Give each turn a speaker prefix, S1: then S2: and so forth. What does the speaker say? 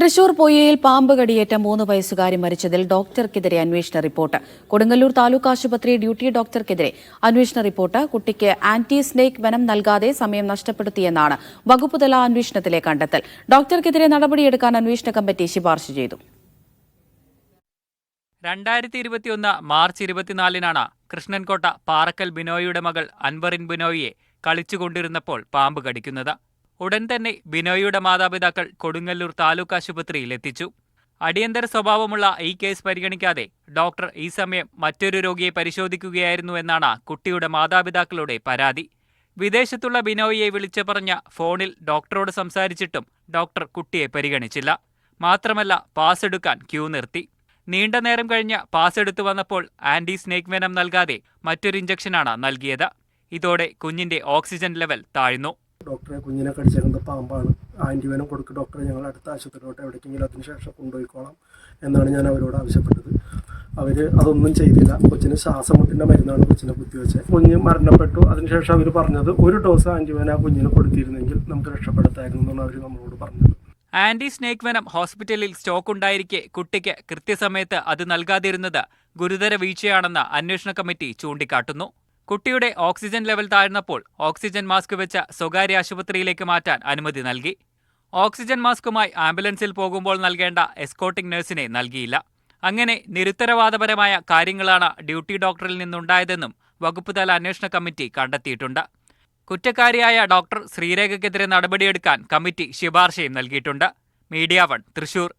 S1: തൃശൂർ പൊയ്യയിൽ പാമ്പ് കടിയേറ്റ മൂന്ന് വയസ്സുകാരി മരിച്ചതിൽ ഡോക്ടർക്കെതിരെ അന്വേഷണ റിപ്പോർട്ട്. കൊടുങ്ങല്ലൂർ താലൂക്ക് ആശുപത്രി ഡ്യൂട്ടി ഡോക്ടർക്കെതിരെ അന്വേഷണ റിപ്പോർട്ട്. കുട്ടിക്ക് ആന്റി സ്നേക് വനം നൽകാതെ സമയം നഷ്ടപ്പെടുത്തിയെന്നാണ് വകുപ്പുതല അന്വേഷണത്തിലെ കണ്ടെത്തൽ. ഡോക്ടർക്കെതിരെ നടപടിയെടുക്കാൻ അന്വേഷണ കമ്മിറ്റി ശുപാർശ ചെയ്തു.
S2: രണ്ടായിരത്തി ഇരുപത്തിയൊന്ന് മാർച്ച് ഇരുപത്തിനാലിനാണ് കൃഷ്ണൻകോട്ട പാറക്കൽ ബിനോയിയുടെ മകൾ അൻവറിൻ ബിനോയിയെ കളിച്ചുകൊണ്ടിരുന്നപ്പോൾ പാമ്പ് കടിക്കുന്നത്. ഉടൻ തന്നെ ബിനോയിയുടെ മാതാപിതാക്കൾ കൊടുങ്ങല്ലൂർ താലൂക്ക് ആശുപത്രിയിൽ എത്തിച്ചു. അടിയന്തര സ്വഭാവമുള്ള ഈ കേസ് പരിഗണിക്കാതെ ഡോക്ടർ ഈ സമയം മറ്റൊരു രോഗിയെ പരിശോധിക്കുകയായിരുന്നു എന്നാണ് കുട്ടിയുടെ മാതാപിതാക്കളുടെ പരാതി. വിദേശത്തുള്ള ബിനോയിയെ വിളിച്ചു പറഞ്ഞ ഫോണിൽ ഡോക്ടറോട് സംസാരിച്ചിട്ടും ഡോക്ടർ കുട്ടിയെ പരിഗണിച്ചില്ല. മാത്രമല്ല പാസ് എടുക്കാൻ ക്യൂ നിർത്തി. നീണ്ട നേരം കഴിഞ്ഞ് പാസ് എടുത്തു വന്നപ്പോൾ ആന്റി സ്നേക് വെനം നൽകാതെ മറ്റൊരു ഇഞ്ചക്ഷനാണ് നൽകിയത്. ഇതോടെ കുഞ്ഞിന്റെ ഓക്സിജൻ ലെവൽ താഴ്ന്നു.
S3: ഡോക്ടറെ കുഞ്ഞിനെ കടിച്ചേക്കുന്നത് പാമ്പാണ്. ആന്റിവനം കൊടുക്കുക ഡോക്ടറെ ഞങ്ങൾ അടുത്ത ആശുപത്രിയിലോട്ട് എവിടേക്കെങ്കിലും അതിനുശേഷം കൊണ്ടുപോയിക്കോളാം എന്നാണ് ഞാൻ അവരോട് ആവശ്യപ്പെട്ടത്. അവർ അതൊന്നും ചെയ്തില്ല. കൊച്ചിന് ശ്വാസമുട്ടിന്റെ മരുന്നാണ് കൊച്ചിനെ കുത്തിവെച്ചത്. കുഞ്ഞ് മരണപ്പെട്ടു. അതിനുശേഷം അവർ പറഞ്ഞത് ഒരു ഡോസ് ആന്റിവന ആ കുഞ്ഞിന് കൊടുത്തിരുന്നെങ്കിൽ നമുക്ക് രക്ഷപ്പെടുത്തായിരുന്നു എന്നാണ് അവർ നമ്മളോട് പറഞ്ഞത്.
S2: ആന്റി സ്നേക് വനം ഹോസ്പിറ്റലിൽ സ്റ്റോക്ക് ഉണ്ടായിരിക്കെ കുട്ടിക്ക് കൃത്യസമയത്ത് അത് നൽകാതിരുന്നത് ഗുരുതര വീഴ്ചയാണെന്ന് അന്വേഷണ കമ്മിറ്റി ചൂണ്ടിക്കാട്ടുന്നു. കുട്ടിയുടെ ഓക്സിജൻ ലെവൽ താഴ്ന്നപ്പോൾ ഓക്സിജൻ മാസ്ക് വെച്ച സ്വകാര്യ ആശുപത്രിയിലേക്ക് മാറ്റാൻ അനുമതി നൽകി. ഓക്സിജൻ മാസ്കുമായി ആംബുലൻസിൽ പോകുമ്പോൾ നൽകേണ്ട എസ്കോട്ടിംഗ് നഴ്സിനെ നൽകിയില്ല. അങ്ങനെ നിരുത്തരവാദപരമായ കാര്യങ്ങളാണ് ഡ്യൂട്ടി ഡോക്ടറിൽ നിന്നുണ്ടായതെന്നും വകുപ്പുതല അന്വേഷണ കമ്മിറ്റി കണ്ടെത്തിയിട്ടുണ്ട്. കുറ്റക്കാരിയായ ഡോക്ടർ ശ്രീരേഖയ്ക്കെതിരെ നടപടിയെടുക്കാൻ കമ്മിറ്റി ശുപാർശയും നൽകിയിട്ടുണ്ട്. Media one Thrissur.